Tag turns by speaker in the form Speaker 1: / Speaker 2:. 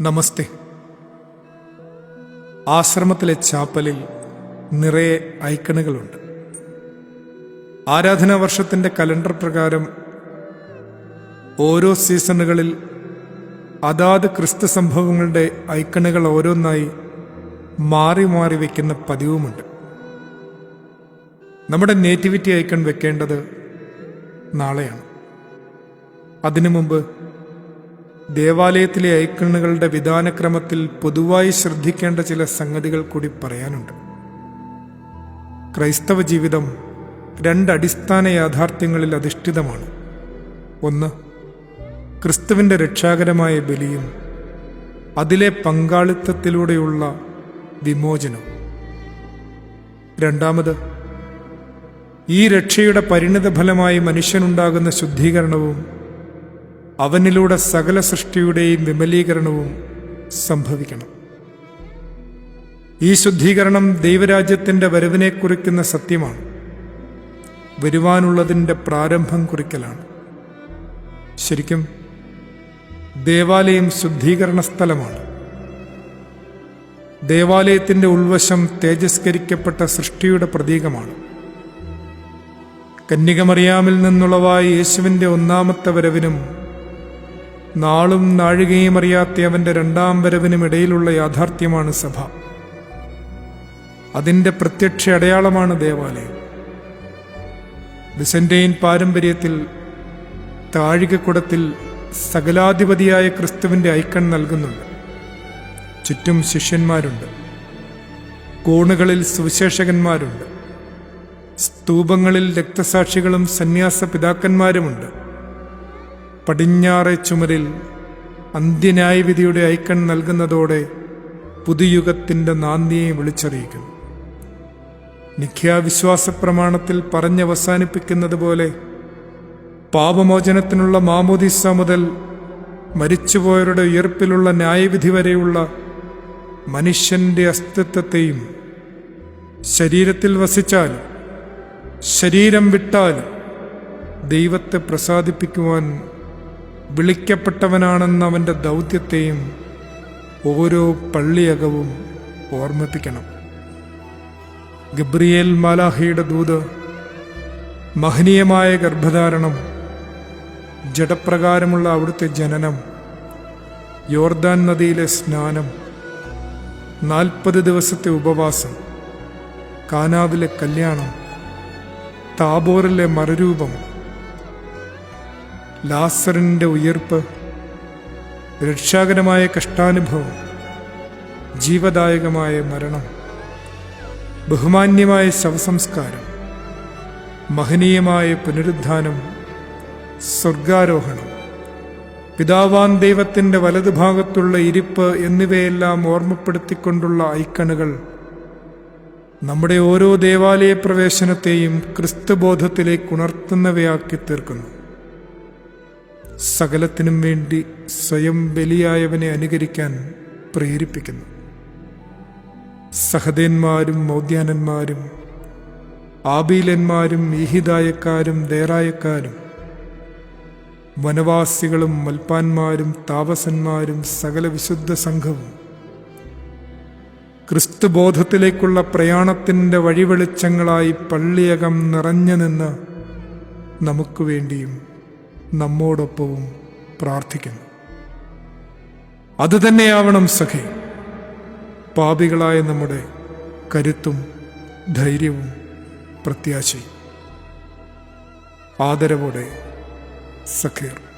Speaker 1: നമസ്തേ. ആശ്രമത്തിലെ ചാപ്പലിൽ നിറയെ ഐക്കണുകളുണ്ട്. ആരാധനാ വർഷത്തിന്റെ കലണ്ടർ പ്രകാരം ഓരോ സീസണുകളിൽ അതാത് ക്രിസ്തു സംഭവങ്ങളുടെ ഐക്കണുകൾ ഓരോന്നായി മാറി മാറി വയ്ക്കുന്ന പതിവുമുണ്ട്. നമ്മുടെ നേറ്റിവിറ്റി ഐക്കൺ വെക്കേണ്ടത് നാളെയാണ്. അതിനു മുമ്പ് ദേവാലയത്തിലെ ഐക്കണുകളുടെ വിധാനക്രമത്തിൽ പൊതുവായി ശ്രദ്ധിക്കേണ്ട ചില സംഗതികൾ കൂടി പറയാനുണ്ട്. ക്രൈസ്തവ ജീവിതം രണ്ട് അടിസ്ഥാന യാഥാർത്ഥ്യങ്ങളിൽ അധിഷ്ഠിതമാണ്. ഒന്ന് ക്രിസ്തുവിന്റെ രക്ഷാകരമായ ബലിയും അതിലെ പങ്കാളിത്തത്തിലൂടെയുള്ള വിമോചനം രണ്ടാമത് ഈ രക്ഷയുടെ പരിണിത ഫലമായി മനുഷ്യനുണ്ടാകുന്ന ശുദ്ധീകരണവും അവനിലൂടെ സകല സൃഷ്ടിയുടെയും വിമലീകരണവും സംഭവിക്കണം. ഈ ശുദ്ധീകരണം ദൈവരാജ്യത്തിന്റെ വരവിനെ കുറിക്കുന്ന സത്യമാണ്. വരുവാനുള്ളതിന്റെ പ്രാരംഭം കുറിക്കലാണ്. ശരിക്കും ദേവാലയം ശുദ്ധീകരണ സ്ഥലമാണ്. ദേവാലയത്തിന്റെ ഉൾവശം തേജസ്കരിക്കപ്പെട്ട സൃഷ്ടിയുടെ പ്രതീകമാണ്. കന്യകമറിയാമിൽ നിന്നുള്ളവായി യേശുവിന്റെ ഒന്നാമത്തെ വരവിനും നാളും നാഴികയും അറിയാത്ത അവന്റെ രണ്ടാം വരവിനും ഇടയിലുള്ള യാഥാർത്ഥ്യമാണ് സഭ. അതിന്റെ പ്രത്യക്ഷ അടയാളമാണ് ദേവാലയം. ബിസന്റൈൻ പാരമ്പര്യത്തിൽ താഴികക്കുടത്തിൽ സകലാധിപതിയായ ക്രിസ്തുവിന്റെ ഐക്കൺ നൽകുന്നുണ്ട്. ചുറ്റും ശിഷ്യന്മാരുണ്ട്. കോണുകളിൽ സുവിശേഷകന്മാരുണ്ട്. സ്തൂപങ്ങളിൽ രക്തസാക്ഷികളും സന്യാസ പിതാക്കന്മാരുമുണ്ട് പടിഞ്ഞാറെ ചുമരിൽ അന്ത്യന്യായവിധിയുടെ ഐക്കൺ നൽകുന്നതോടെ പുതുയുഗത്തിന്റെ നാന്ദിയെ വിളിച്ചറിയിക്കുന്നു. നിഖ്യാവിശ്വാസ പ്രമാണത്തിൽ പറഞ്ഞവസാനിപ്പിക്കുന്നത് പോലെ പാപമോചനത്തിനുള്ള മാമോദിസ മുതൽ മരിച്ചുപോയവരുടെ ഉയർപ്പിലുള്ള ന്യായവിധി വരെയുള്ള മനുഷ്യന്റെ അസ്തിത്വത്തെയും ശരീരത്തിൽ വസിച്ചാൽ ശരീരം വിട്ടാൽ ദൈവത്തെ പ്രസാദിപ്പിക്കുവാൻ വിളിക്കപ്പെട്ടവനാണെന്ന അവന്റെ ദൗത്യത്തെയും ഓരോ പള്ളിയകവും ഓർമ്മിപ്പിക്കണം. ഗബ്രിയേൽ മാലാഹയുടെ ദൂത് മഹനീയമായ ഗർഭധാരണം ജഡപ്രകാരമുള്ള അവിടുത്തെ ജനനം യോർദാൻ നദിയിലെ സ്നാനം നാൽപ്പത് ദിവസത്തെ ഉപവാസം കാനാവിലെ കല്യാണം താബോറിലെ മറുരൂപം ലാസറിന്റെ ഉയർപ്പ് രക്ഷാകരമായ കഷ്ടാനുഭവം ജീവദായകമായ മരണം ബഹുമാന്യമായ ശവസംസ്കാരം മഹനീയമായ പുനരുദ്ധാനം സ്വർഗാരോഹണം പിതാവാൻ ദൈവത്തിന്റെ വലതുഭാഗത്തുള്ള ഇരിപ്പ് എന്നിവയെല്ലാം ഓർമ്മപ്പെടുത്തിക്കൊണ്ടുള്ള ഐക്കണുകൾ നമ്മുടെ ഓരോ ദേവാലയ പ്രവേശനത്തെയും ക്രിസ്തുബോധത്തിലേക്ക് ഉണർത്തുന്നവയാക്കി തീർക്കുന്നു. സകലത്തിനും വേണ്ടി സ്വയം ബലിയായവനെ അനുകരിക്കാൻ പ്രേരിപ്പിക്കുന്നു. സഹദേന്മാരും മൗദ്യാനന്മാരും ആബീലന്മാരും ഈഹിതായക്കാരും ദേറായക്കാരും വനവാസികളും മൽപ്പാന്മാരും താപസന്മാരും സകല വിശുദ്ധ സംഘവും ക്രിസ്തുബോധത്തിലേക്കുള്ള പ്രയാണത്തിന്റെ വഴിവെളിച്ചങ്ങളായി പള്ളിയകം നിറഞ്ഞു നിന്ന് നമുക്ക് വേണ്ടിയും നമ്മോടൊപ്പവും പ്രാർത്ഥിക്കുന്നു. അതുതന്നെയാവണം സഖി. പാപികളായ നമ്മുടെ കരുത്തും ധൈര്യവും പ്രത്യാശയും. ആദരവോടെ സഖീർ.